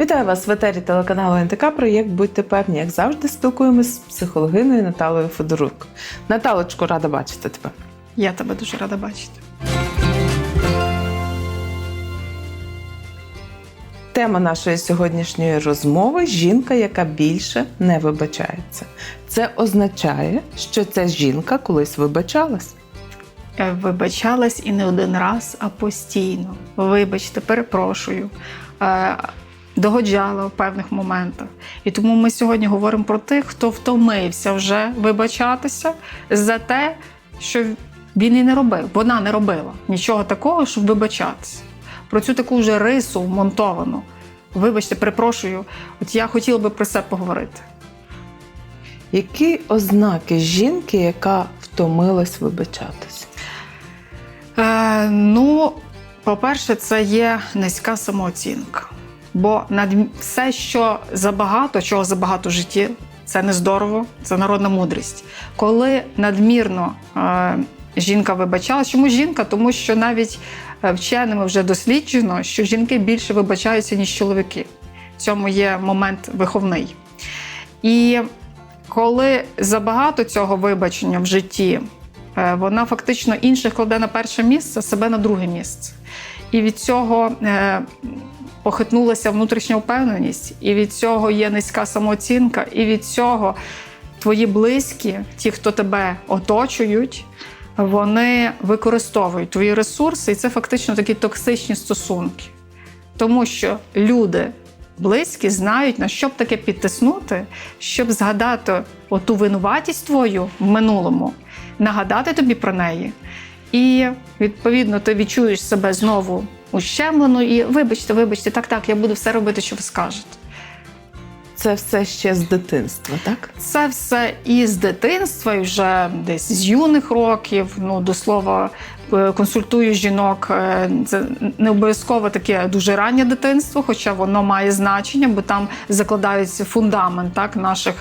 Вітаю вас в етері телеканалу НТК. Проєкт Будьте певні, як завжди, спілкуємось з психологиною Наталою Федорук. Наталочко, рада бачити тебе. Я тебе дуже рада бачити. Тема нашої сьогоднішньої розмови жінка, яка більше не вибачається. Це означає, що ця жінка колись вибачалась. Е, Вибачалась і не один раз, а постійно. Вибачте, перепрошую. Догоджала в певних моментах. І тому ми сьогодні говоримо про тих, хто втомився вже вибачатися за те, що він і не робив. Вона не робила нічого такого, щоб вибачатися. Про цю таку вже рису вмонтовану. Вибачте, перепрошую, от я хотіла би про це поговорити. Які ознаки жінки, яка втомилась вибачатись? Е, ну, по-перше, це є низька самооцінка. Бо над все, що забагато, чого забагато в житті, це не здорово, це народна мудрість. Коли надмірно е, жінка вибачалась, чому жінка? Тому що навіть е, вченими вже досліджено, що жінки більше вибачаються, ніж чоловіки. В цьому є момент виховний. І коли забагато цього вибачення в житті, е, вона фактично інших кладе на перше місце, себе на друге місце. І від цього е, похитнулася внутрішня впевненість, і від цього є низька самооцінка, і від цього твої близькі, ті, хто тебе оточують, вони використовують твої ресурси, і це фактично такі токсичні стосунки. Тому що люди близькі знають, на що б таке підтиснути, щоб згадати оту винуватість твою в минулому, нагадати тобі про неї. І відповідно ти відчуєш себе знову ущемлено і вибачте, вибачте, так, так, я буду все робити, що ви скажете. Це все ще з дитинства, так? Це все із дитинства, і вже десь з юних років. Ну, до слова, е, консультую жінок. е, Це не обов'язково таке дуже раннє дитинство, хоча воно має значення, бо там закладається фундамент так, наших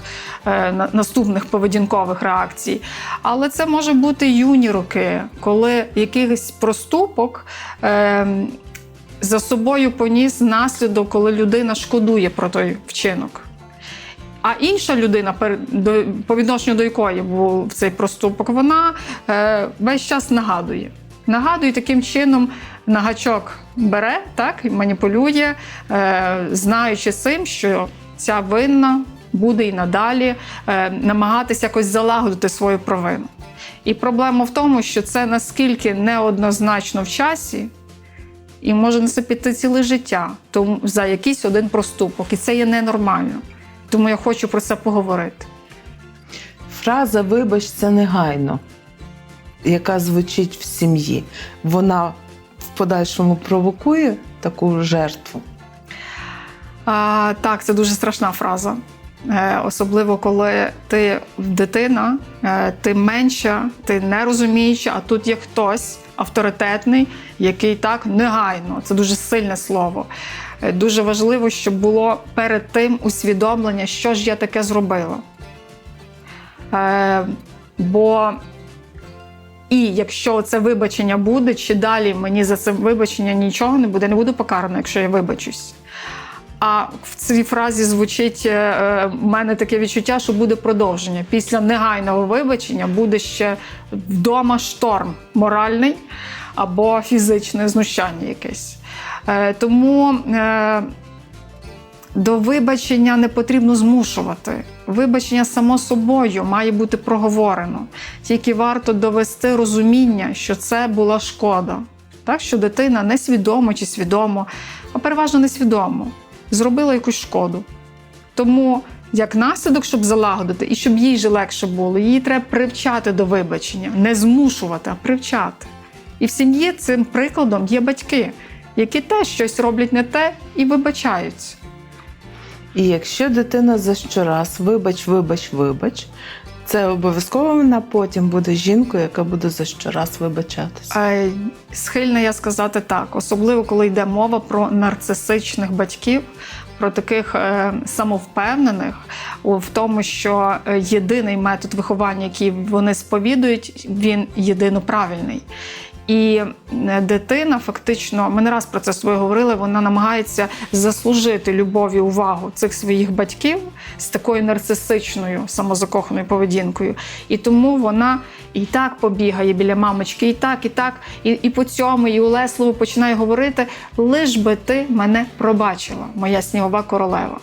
е, наступних поведінкових реакцій. Але це може бути юні роки, коли якийсь проступок. За собою поніс наслідок, коли людина шкодує про той вчинок. А інша людина, по відношенню до якої був цей проступок, вона е, весь час нагадує. Нагадує таким чином на гачок бере, так, і маніпулює, е, знаючи цим, що ця винна буде і надалі е, намагатися якось залагодити свою провину. І проблема в тому, що це наскільки неоднозначно в часі, і може на піти ціле життя тому за якийсь один проступок. І це є ненормально. Тому я хочу про це поговорити. Фраза вибачся негайно, яка звучить в сім'ї, вона в подальшому провокує таку жертву. А, так, це дуже страшна фраза. Е, особливо коли ти дитина, е, ти менша, ти не розуміюча, а тут є хтось авторитетний, який так негайно. Це дуже сильне слово. Е, Дуже важливо, щоб було перед тим усвідомлення, що ж я таке зробила. Е, бо і якщо це вибачення буде, чи далі мені за це вибачення нічого не буде, не буду покарана, якщо я вибачусь. А в цій фразі звучить е, в мене таке відчуття, що буде продовження. Після негайного вибачення буде ще вдома шторм моральний або фізичне знущання якесь. Е, тому е, до вибачення не потрібно змушувати. Вибачення само собою має бути проговорено. Тільки варто довести розуміння, що це була шкода. Так, що дитина несвідомо чи свідомо, а переважно несвідомо, зробила якусь шкоду. Тому, як наслідок, щоб залагодити і щоб їй же легше було, її треба привчати до вибачення, не змушувати, а привчати. І в сім'ї цим прикладом є батьки, які теж щось роблять не те і вибачаються. І якщо дитина за щораз вибач, вибач, вибач, це обов'язково вона потім буде жінкою, яка буде за щораз вибачатися. Е, Схильна я сказати так, особливо коли йде мова про нарцисичних батьків, про таких е, самовпевнених в тому, що е, єдиний метод виховання, який вони сповідують, він єдино правильний. І е, дитина, фактично, ми не раз про це тобою говорили, вона намагається заслужити любов і увагу цих своїх батьків з такою нарцисичною самозакоханою поведінкою. І тому вона і так побігає біля мамочки, і так, і так, і, і по цьому, і улесливо починає говорити: лиш би ти мене пробачила, моя снігова королева.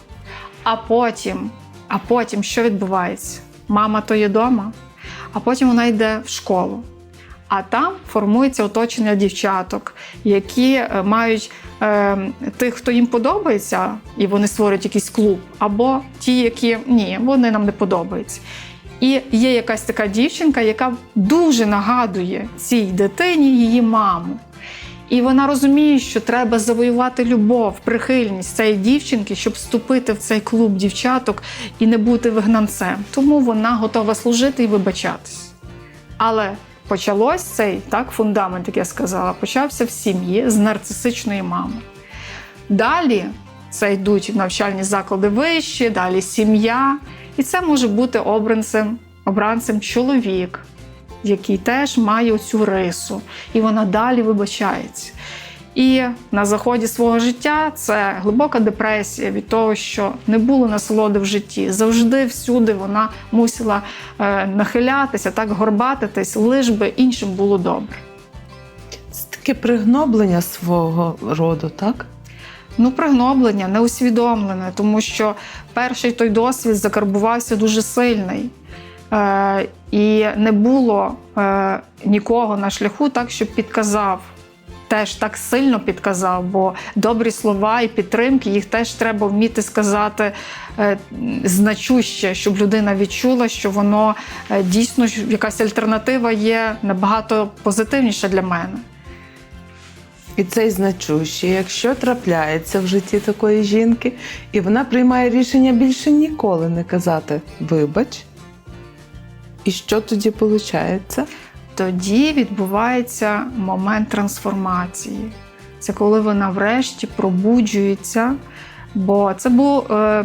А потім, а потім що відбувається? Мама то є дома, а потім вона йде в школу. А там формується оточення дівчаток, які е, мають е, тих, хто їм подобається, і вони створюють якийсь клуб, або ті, які ні, вони нам не подобаються. І є якась така дівчинка, яка дуже нагадує цій дитині її маму. І вона розуміє, що треба завоювати любов, прихильність цієї дівчинки, щоб вступити в цей клуб дівчаток і не бути вигнанцем. Тому вона готова служити і вибачатись. Але почалось цей так, фундамент, як я сказала, почався в сім'ї з нарцисичної мами. Далі це йдуть навчальні заклади вищі, далі сім'я. І це може бути обранцем, обранцем чоловік, який теж має цю рису, і вона далі вибачається. І на заході свого життя це глибока депресія від того, що не було насолоди в житті. Завжди всюди вона мусила е, нахилятися, так горбатитись, лиш би іншим було добре. Це таке пригноблення свого роду, так? Ну, пригноблення, неусвідомлене, тому що перший той досвід закарбувався дуже сильний. Е, і не було е, нікого на шляху, так, щоб підказав. Теж так сильно підказав, бо добрі слова і підтримки їх теж треба вміти сказати е, значуще, щоб людина відчула, що воно е, дійсно якась альтернатива є набагато позитивніша для мене. І цей значущий, якщо трапляється в житті такої жінки, і вона приймає рішення більше ніколи не казати вибач. І що тоді виходить? Тоді відбувається момент трансформації. Це коли вона врешті пробуджується. Бо це було е,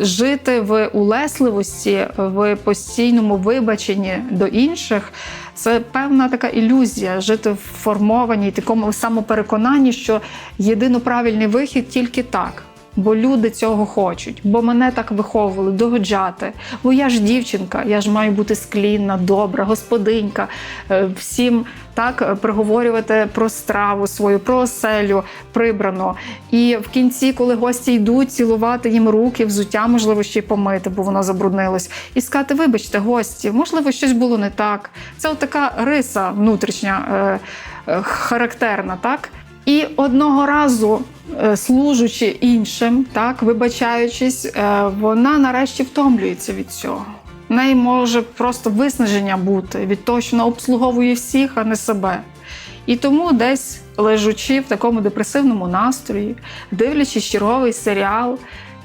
жити в улесливості, в постійному вибаченні до інших. Це певна така ілюзія жити в формованій такому самопереконанні, що єдино правильний вихід тільки так. Бо люди цього хочуть, бо мене так виховували, догоджати. Бо я ж дівчинка, я ж маю бути склінна, добра, господинька, е, всім так е, приговорювати про страву свою, про оселю прибрано. І в кінці, коли гості йдуть, цілувати їм руки, взуття, можливо, ще й помити, бо воно забруднилось, і сказати: вибачте, гості, можливо, щось було не так. Це така риса внутрішня, е, характерна, так? І одного разу, е, служучи іншим, так вибачаючись, е, вона нарешті втомлюється від цього. В неї може просто виснаження бути від того, що вона обслуговує всіх, а не себе. І тому десь лежучи в такому депресивному настрої, дивлячись черговий серіал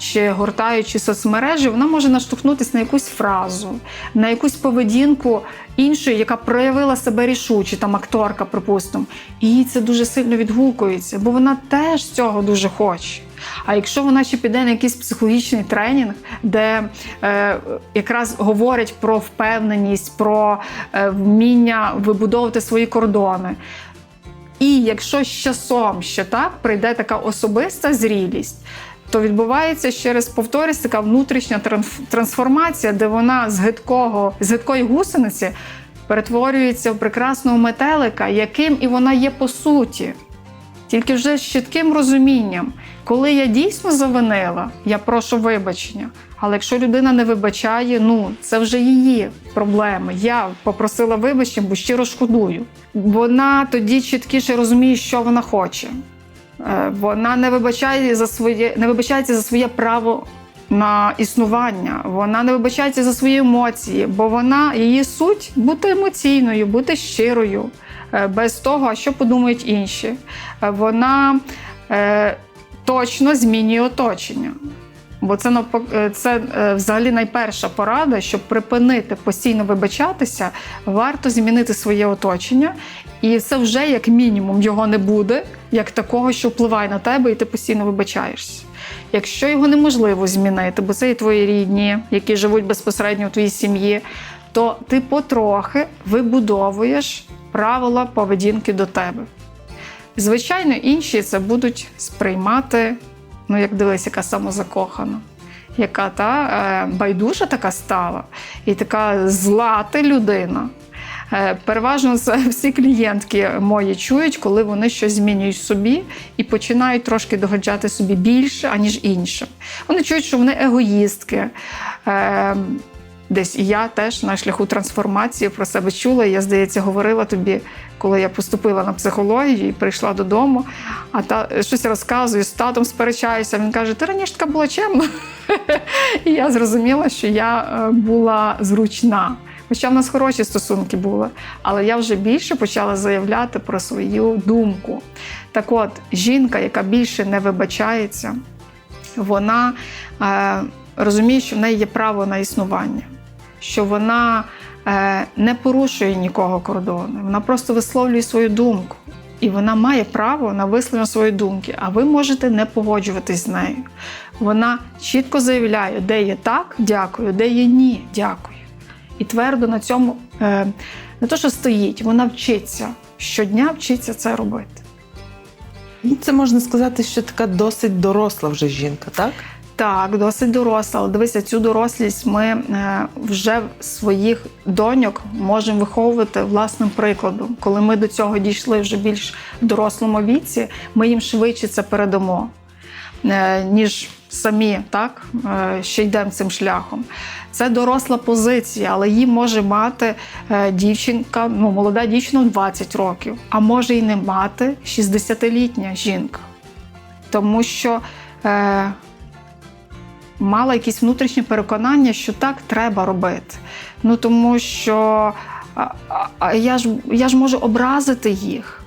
чи гортаючи соцмережі, вона може наштовхнутися на якусь фразу, на якусь поведінку іншої, яка проявила себе рішуче, там акторка, припустимо. І їй це дуже сильно відгукується, бо вона теж цього дуже хоче. А якщо вона ще піде на якийсь психологічний тренінг, де е, якраз говорять про впевненість, про е, вміння вибудовувати свої кордони. І якщо з часом ще так прийде така особиста зрілість, то відбувається ще раз повторюсь, така внутрішня трансформація, де вона з гидкого, з гидкої гусениці перетворюється в прекрасного метелика, яким і вона є по суті. Тільки вже з чітким розумінням, коли я дійсно завинила, я прошу вибачення. Але якщо людина не вибачає, ну це вже її проблеми. Я попросила вибачення, бо щиро шкодую. Вона тоді чіткіше розуміє, що вона хоче. Е, Вона не вибачає за своє, не вибачається за своє право на існування. Вона не вибачається за свої емоції, бо вона її суть бути емоційною, бути щирою, е, без того, що подумають інші. Е, Вона е, точно змінює оточення. Бо це це взагалі найперша порада, щоб припинити постійно вибачатися, варто змінити своє оточення, і це вже як мінімум його не буде, як такого, що впливає на тебе, і ти постійно вибачаєшся. Якщо його неможливо змінити, бо це і твої рідні, які живуть безпосередньо в твоїй сім'ї, то ти потрохи вибудовуєш правила поведінки до тебе. Звичайно, інші це будуть сприймати, ну як дивись, яка самозакохана, яка та е, байдужа така стала, і така зла ти людина. Е, Переважно всі клієнтки мої чують, коли вони щось змінюють собі і починають трошки догаджати собі більше, аніж іншим. Вони чують, що вони егоїстки. Е, Десь і я теж на шляху трансформації про себе чула. Я, здається, говорила тобі, коли я поступила на психологію і прийшла додому, а та щось розказую, з татом сперечаюся. Він каже: Ти раніше така була чемна. І я зрозуміла, що я е, була зручна. Хоча в нас хороші стосунки були, але я вже більше почала заявляти про свою думку. Так от, жінка, яка більше не вибачається, вона е, розуміє, що в неї є право на існування, що вона е, не порушує нікого кордону, вона просто висловлює свою думку. І вона має право на висловлення своєї думки, а ви можете не погоджуватись з нею. Вона чітко заявляє, де є так, дякую, де є ні, дякую. І твердо на цьому не то, що стоїть, вона вчиться щодня вчиться це робити. Ну, Це можна сказати, що така досить доросла вже жінка, так? Так, досить доросла. Але дивися, цю дорослість ми е, вже своїх доньок можемо виховувати власним прикладом. Коли ми до цього дійшли вже більш в дорослому віці, ми їм швидше це передамо, е, ніж самі так, е, ще йдемо цим шляхом. Це доросла позиція, але її може мати е, дівчинка, ну, молода дівчина 20 років, а може і не мати 60-літня жінка. Тому що е, мала якісь внутрішні переконання, що так треба робити. Ну тому що а, а, я, ж, я ж можу образити їх.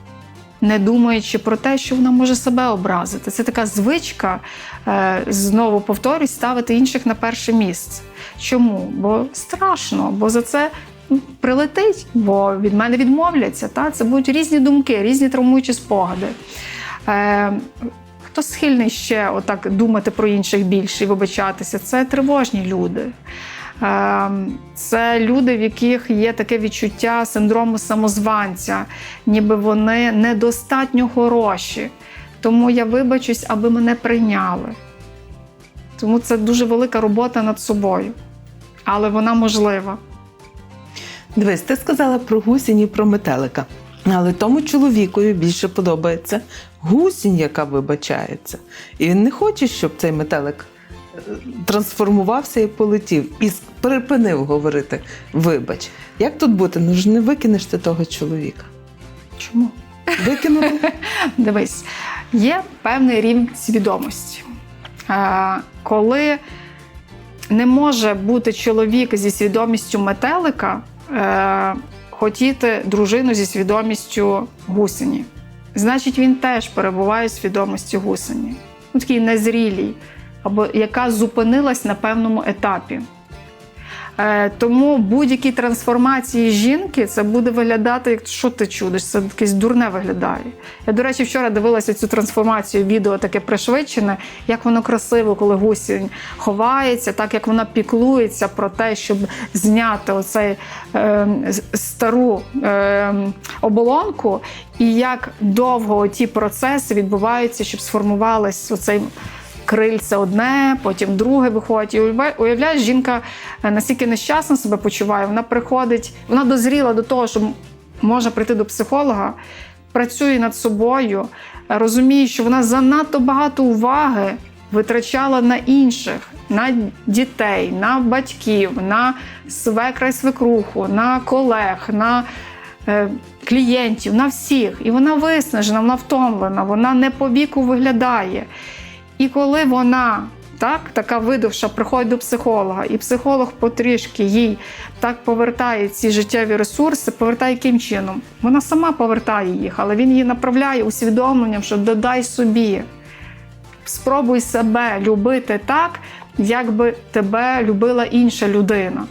Не думаючи про те, що вона може себе образити. Це така звичка, е, знову повторюсь, ставити інших на перше місце. Чому? Бо страшно, бо за це прилетить, бо від мене відмовляться. Та? Це будуть різні думки, різні травмуючі спогади. Е, хто схильний ще отак думати про інших більше і вибачатися? Це тривожні люди. Е, Це люди, в яких є таке відчуття синдрому самозванця, ніби вони недостатньо хороші. Тому я вибачусь, аби мене прийняли. Тому це дуже велика робота над собою, але вона можлива. Дивись, ти сказала про гусінь і про метелика. Але тому чоловікові більше подобається гусінь, яка вибачається. І він не хоче, щоб цей метелик трансформувався і полетів, і припинив говорити вибач. Як тут бути? Ну ж не викинеш ти того чоловіка. Чому? Викинути? Дивись, є певний рівень свідомості. Коли не може бути чоловік зі свідомістю метелика, е, хотіти дружину зі свідомістю гусені. Значить, він теж перебуває в свідомості гусені. Ну, такий незрілій, або яка зупинилась на певному етапі. Е, тому будь-які трансформації жінки це буде виглядати, як що ти чудиш, це якесь дурне виглядає. Я, до речі, вчора дивилася цю трансформацію, відео таке пришвидшене, як воно красиво, коли гусінь ховається, так як вона піклується про те, щоб зняти оцей е, стару е, оболонку, і як довго ті процеси відбуваються, щоб сформувалась оцей крильце одне, потім друге виходить. І уявляєш, жінка е, настільки нещасно себе почуває, вона приходить, вона дозріла до того, що може прийти до психолога, працює над собою, розуміє, що вона занадто багато уваги витрачала на інших, на дітей, на батьків, на свекра й свекруху, на колег, на е, клієнтів, на всіх. І вона виснажена, вона втомлена, вона не по віку виглядає. І коли вона так, така видовша приходить до психолога, і психолог потрішки їй так повертає ці життєві ресурси, повертає яким чином? Вона сама повертає їх, але він її направляє усвідомленням, що додай собі. Спробуй себе любити так, як би тебе любила інша людина.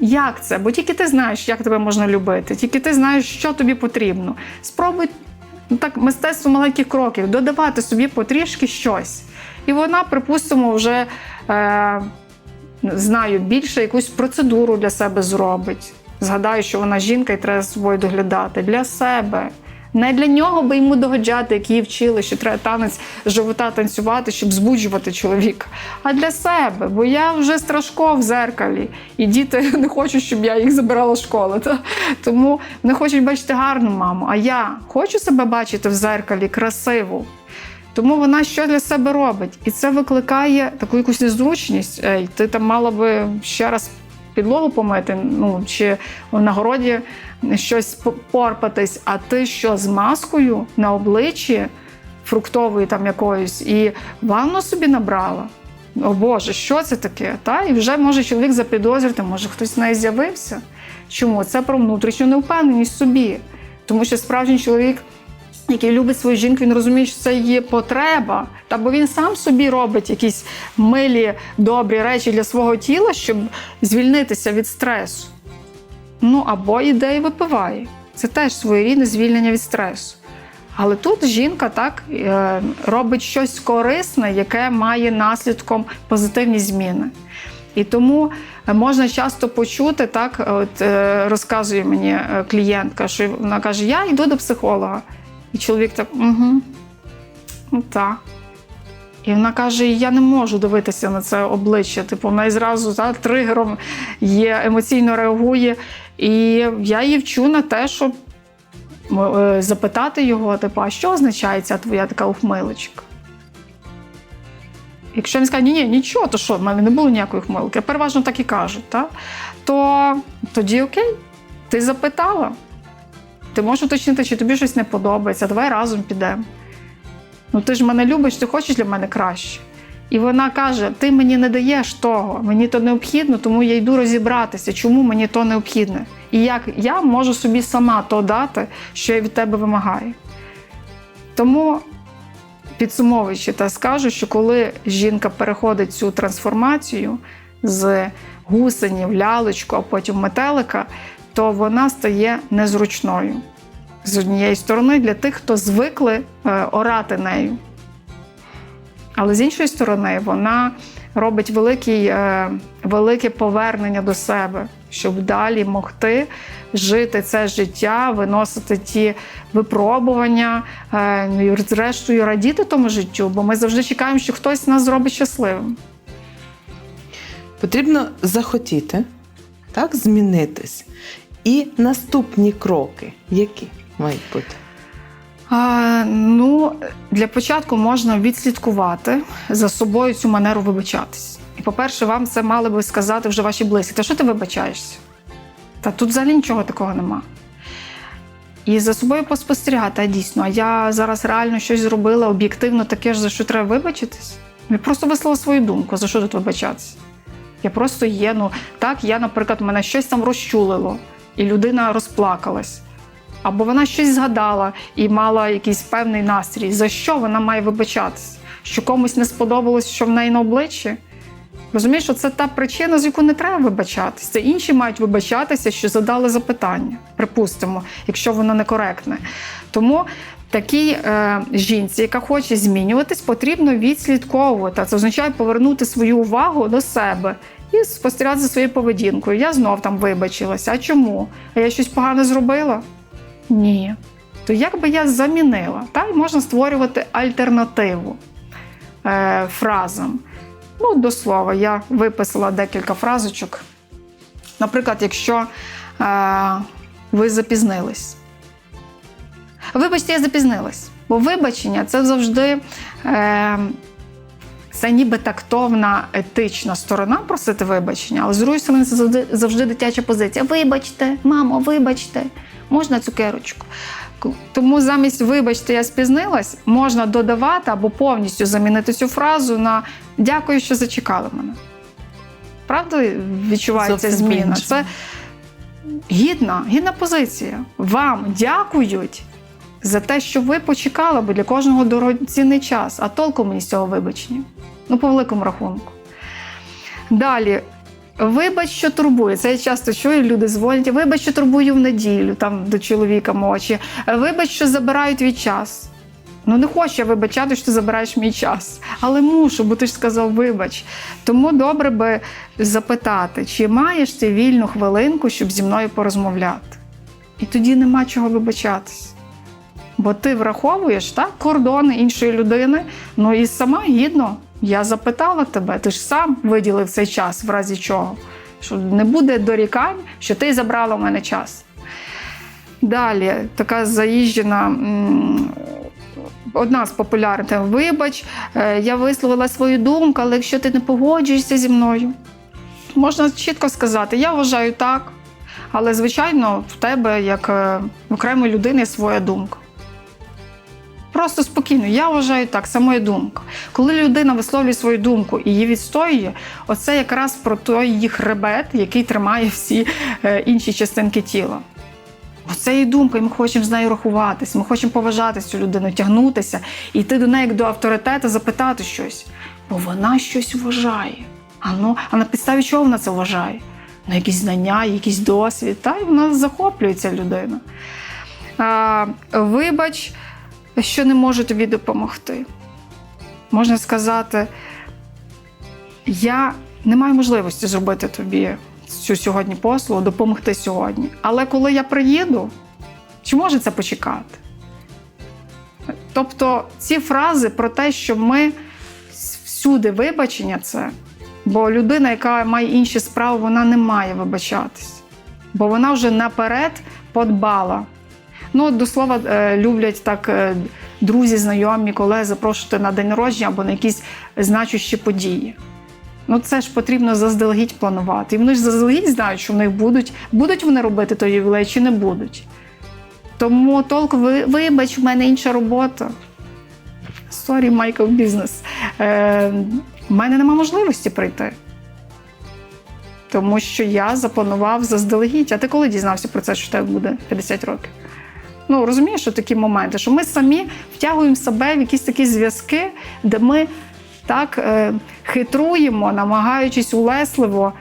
Як це? Бо тільки ти знаєш, як тебе можна любити, тільки ти знаєш, що тобі потрібно. Спробуй ну, так, мистецтво маленьких кроків, додавати собі потрішки щось. І вона, припустимо, вже е, знаю, більше якусь процедуру для себе зробить. згадає, що вона жінка і треба за собою доглядати для себе. Не для нього, би йому догоджати, як її вчили, що треба танець з живота танцювати, щоб збуджувати чоловіка. А для себе, бо я вже страшко в зеркалі, і діти не хочуть, щоб я їх забирала з школи. Тому вони хочуть бачити гарну маму. А я хочу себе бачити в зеркалі красиву. Тому вона що для себе робить? І це викликає таку якусь незручність. Ей, ти там мала би ще раз підлогу помити, ну чи на городі щось порпатись, а ти що з маскою на обличчі фруктовою там якоюсь, і ванну собі набрала. О Боже, що це таке? Та? І вже може чоловік запідозрити, може хтось в неї з'явився. Чому? Це про внутрішню невпевненість собі. Тому що справжній чоловік, який любить свою жінку, він розуміє, що це її потреба. Та бо він сам собі робить якісь милі, добрі речі для свого тіла, щоб звільнитися від стресу. Ну або йде і випиває. Це теж своєрідне звільнення від стресу. Але тут жінка так е, робить щось корисне, яке має наслідком позитивні зміни. І тому е, можна часто почути, так от е, розказує мені клієнтка, що вона каже: Я йду до психолога. І чоловік так, угу, ну так. І вона каже: Я не можу дивитися на це обличчя. Типу, вона і зразу та, тригером є, емоційно реагує. І я її вчу на те, щоб е, запитати його, типу, а що означає ця твоя така ухмилочка? Якщо він скаже, ні, ні, нічого, то що, в мене не було ніякої хмилки, переважно так і кажуть, та? то тоді окей, ти запитала. Ти можеш уточнити, чи тобі щось не подобається, давай разом підемо. Ну ти ж мене любиш, ти хочеш для мене краще. І вона каже: ти мені не даєш того, мені то необхідно, тому я йду розібратися, чому мені то необхідне. І як я можу собі сама то дати, що я від тебе вимагаю. Тому, підсумовуючи, та скажу, що коли жінка переходить цю трансформацію з гусені в лялечку, а потім метелика, то вона стає незручною. З однієї сторони, для тих, хто звикли е, орати нею. Але з іншої сторони, вона робить великий, е, велике повернення до себе, щоб далі могти жити це життя, виносити ті випробування, е, ну і зрештою радіти тому життю, бо ми завжди чекаємо, що хтось нас зробить щасливим. Потрібно захотіти, так, змінитись. І наступні кроки, які мають бути? А, ну, для початку можна відслідкувати за собою цю манеру вибачатись. І, по-перше, вам це мали би сказати вже ваші близькі. Та що ти вибачаєшся? Та тут взагалі нічого такого нема. І за собою поспостерігати, а дійсно, а я зараз реально щось зробила об'єктивно таке ж, за що треба вибачитись. Я просто вислала свою думку, за що тут вибачатися. Я просто є, ну так, я, наприклад, мене щось там розчулило, і людина розплакалась. Або вона щось згадала і мала якийсь певний настрій. За що вона має вибачатись? Що комусь не сподобалось, що в неї на обличчі? Розумієш, що це та причина, з яку не треба вибачатись. Це інші мають вибачатися, що задали запитання, припустимо, якщо воно некоректне. Тому такій е, жінці, яка хоче змінюватись, потрібно відслідковувати. Це означає повернути свою увагу до себе і спостерігати за своєю поведінкою. Я знов там вибачилася. А чому? А я щось погане зробила? Ні. То як би я замінила? Так? Можна створювати альтернативу е, фразам. Ну, до слова, я виписала декілька фразочок. Наприклад, якщо е, ви запізнились. Вибачте, я запізнилась. Бо вибачення це завжди е, це ніби тактовна, етична сторона просити вибачення, але з другої сторони, це завжди, завжди дитяча позиція. Вибачте, мамо, вибачте, можна цукерочку. Тому замість вибачте, я спізнилась, можна додавати або повністю замінити цю фразу на дякую, що зачекали мене. Правда, відчувається Зовсім зміна? Це гідна, гідна позиція. Вам дякують за те, що ви почекали, бо для кожного дорогоцінний час, а толку мені з цього вибачення. Ну, по великому рахунку. Далі. Вибач, що турбує. Це я часто чую, люди дзвонять. Вибач, що турбую в неділю там до чоловіка мочі. Вибач, що забирають від час. Ну не хочу я вибачати, що ти забираєш мій час, але мушу, бо ти ж сказав вибач. Тому добре би запитати, чи маєш ти вільну хвилинку, щоб зі мною порозмовляти. І тоді нема чого вибачатись. Бо ти враховуєш так, кордони іншої людини, ну і сама гідно. Я запитала тебе, ти ж сам виділив цей час, в разі чого. Що не буде дорікань, що ти забрала у мене час. Далі така заїжджена. Одна з популярних вибач, е, я висловила свою думку, але якщо ти не погоджуєшся зі мною, можна чітко сказати, я вважаю так, але звичайно, в тебе, як е, в окремої людини, своя думка. Просто спокійно, я вважаю так, це моя думка. Коли людина висловлює свою думку і її відстоює, оце якраз про той її хребет, який тримає всі е, інші частинки тіла. Оце її думка, і ми хочемо з нею рахуватись, ми хочемо поважати цю людину, тягнутися, йти до неї як до авторитета, запитати щось. Бо вона щось вважає. А, ну, а на підставі чого вона це вважає? На якісь знання, якийсь досвід, та й вона захоплюється людина. А, вибач, що не можу тобі допомогти. Можна сказати, я не маю можливості зробити тобі цю сьогодні послугу, допомогти сьогодні. Але коли я приїду, чи може це почекати? Тобто ці фрази про те, що ми всюди вибачення, це, бо людина, яка має інші справи, вона не має вибачатись, бо вона вже наперед подбала. Ну, до слова, е, люблять так е, друзі, знайомі, колеги запрошувати на день народження або на якісь значущі події. Ну, це ж потрібно заздалегідь планувати. І вони ж заздалегідь знають, що в них будуть, будуть вони робити той ювілей чи не будуть. Тому толк, ви, вибач, в мене інша робота. Sorry, Майкл бізнес. Е, в мене нема можливості прийти. Тому що я запланував заздалегідь. А ти коли дізнався про це, що в тебе буде 50 років? Ну, розумієш, що такі моменти, що ми самі втягуємо себе в якісь такі зв'язки, де ми так е, хитруємо, намагаючись улесливо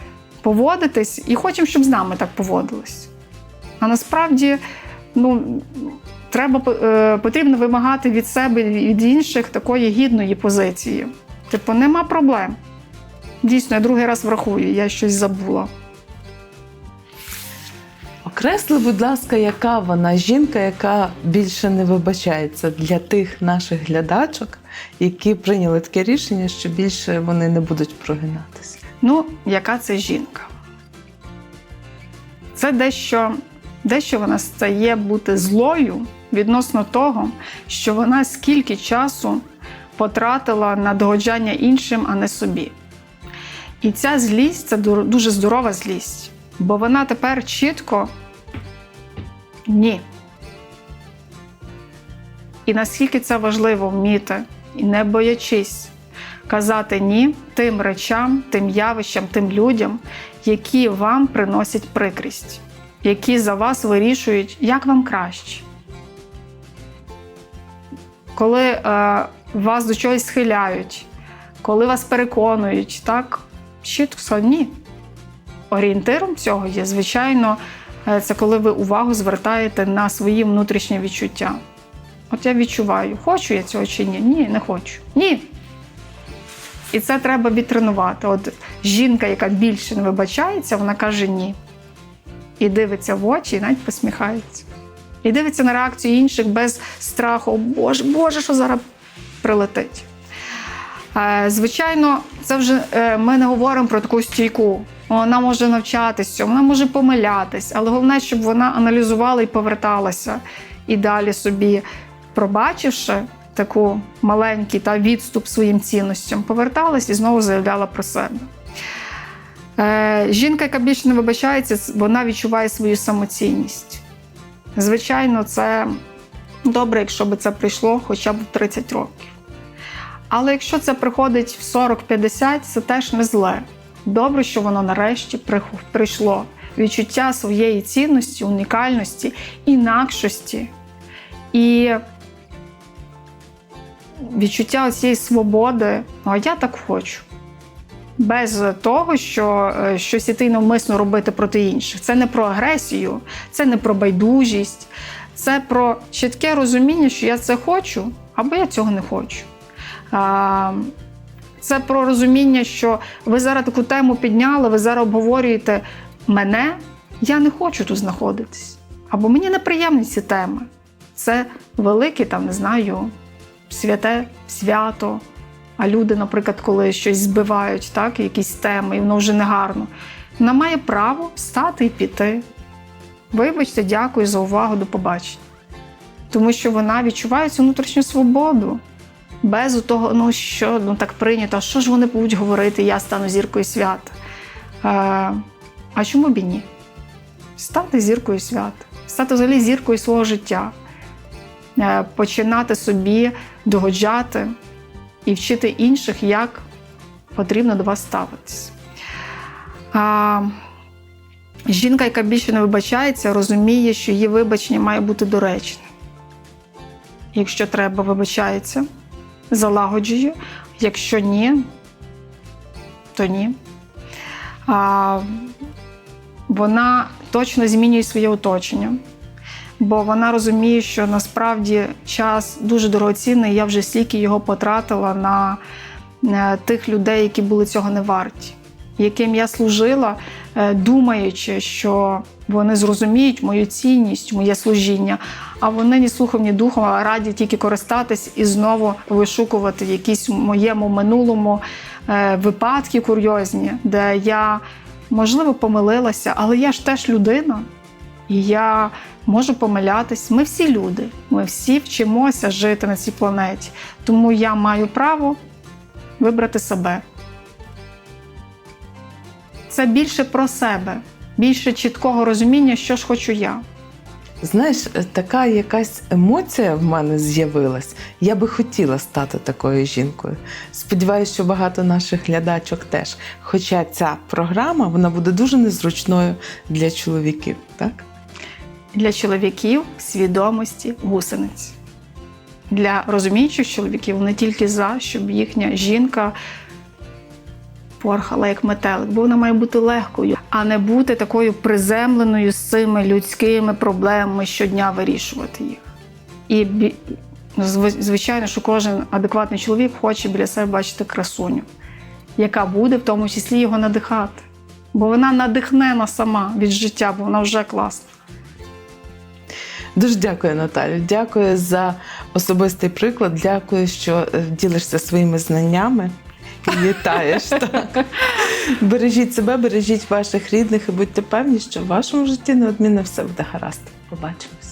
поводитись, і хочемо, щоб з нами так поводились. А насправді, ну, треба е, потрібно вимагати від себе від інших такої гідної позиції. Типу, нема проблем. Дійсно, я другий раз врахую, я щось забула. Окресли, будь ласка, яка вона жінка, яка більше не вибачається для тих наших глядачок, які прийняли таке рішення, що більше вони не будуть прогинатися. Ну, яка це жінка? Це дещо, дещо вона стає бути злою відносно того, що вона скільки часу потратила на догоджання іншим, а не собі. І ця злість це дуже здорова злість, бо вона тепер чітко ні. І наскільки це важливо вміти і не боячись казати ні тим речам, тим явищам, тим людям, які вам приносять прикрість, які за вас вирішують, як вам краще. Коли е, вас до чогось схиляють, коли вас переконують, так, чітко ні. Орієнтиром цього є, звичайно, це коли ви увагу звертаєте на свої внутрішні відчуття. От я відчуваю, хочу я цього чи ні? Ні, не хочу. Ні. І це треба відтренувати. От жінка, яка більше не вибачається, вона каже ні. І дивиться в очі, і навіть посміхається. І дивиться на реакцію інших без страху. «О, Боже, Боже, що зараз прилетить. Е, Звичайно, це вже е, ми не говоримо про таку стійку. Вона може навчатися, вона може помилятись, але головне, щоб вона аналізувала і поверталася і далі собі, пробачивши таку маленький та відступ своїм цінностям, поверталась і знову заявляла про себе. Е, жінка, яка більше не вибачається, вона відчуває свою самоцінність. Звичайно, це добре, якщо б це прийшло хоча б в 30 років. Але якщо це приходить в 40-50, це теж не зле. Добре, що воно нарешті прийшло. Відчуття своєї цінності, унікальності, інакшості і відчуття цієї свободи. Ну, а я так хочу. Без того, що е, щось іти навмисно робити проти інших. Це не про агресію, це не про байдужість, це про чітке розуміння, що я це хочу, або я цього не хочу. Це про розуміння, що ви зараз таку тему підняли, ви зараз обговорюєте мене, я не хочу тут знаходитись. Або мені неприємні ці теми. Це велике, там, не знаю, святе свято. А люди, наприклад, коли щось збивають, так, якісь теми, і воно вже не гарно. Вона має право встати і піти. Вибачте, дякую за увагу, до побачення. Тому що вона відчуває цю внутрішню свободу. Без того, ну що ну так прийнято, що ж вони будуть говорити, я стану зіркою свята. Е, а чому б і ні? Стати зіркою свята, стати взагалі зіркою свого життя, Е, починати собі догоджати і вчити інших, як потрібно до вас ставитись. А, жінка, яка більше не вибачається, розуміє, що її вибачення має бути доречним. Якщо треба, вибачається, залагоджує. Якщо ні, то ні. А, вона точно змінює своє оточення, бо вона розуміє, що насправді час дуже дорогоцінний. Я вже стільки його потратила на е, тих людей, які були цього не варті, яким я служила, е, думаючи, що вони зрозуміють мою цінність, моє служіння. А вони ні слухом, ні духом, а раді тільки користатись і знову вишукувати якісь моєму минулому е, випадки курйозні, де я, можливо, помилилася, але я ж теж людина. І я можу помилятись. Ми всі люди, ми всі вчимося жити на цій планеті. Тому я маю право вибрати себе. Це більше про себе, більше чіткого розуміння, що ж хочу я. Знаєш, така якась емоція в мене з'явилась. Я би хотіла стати такою жінкою. Сподіваюся, що багато наших глядачок теж. Хоча ця програма вона буде дуже незручною для чоловіків, так? Для чоловіків свідомості гусениць. Для розуміючих чоловіків не тільки за, щоб їхня жінка порхала як метелик, бо вона має бути легкою, а не бути такою приземленою з цими людськими проблемами щодня вирішувати їх. І звичайно, що кожен адекватний чоловік хоче біля себе бачити красуню, яка буде в тому числі його надихати. Бо вона надихнена сама від життя, бо вона вже класна. Дуже дякую, Наталю. Дякую за особистий приклад. Дякую, що е, ділишся своїми знаннями вітаєш. Бережіть себе, бережіть ваших рідних і будьте певні, що в вашому житті неодмінно все буде гаразд. Побачимось.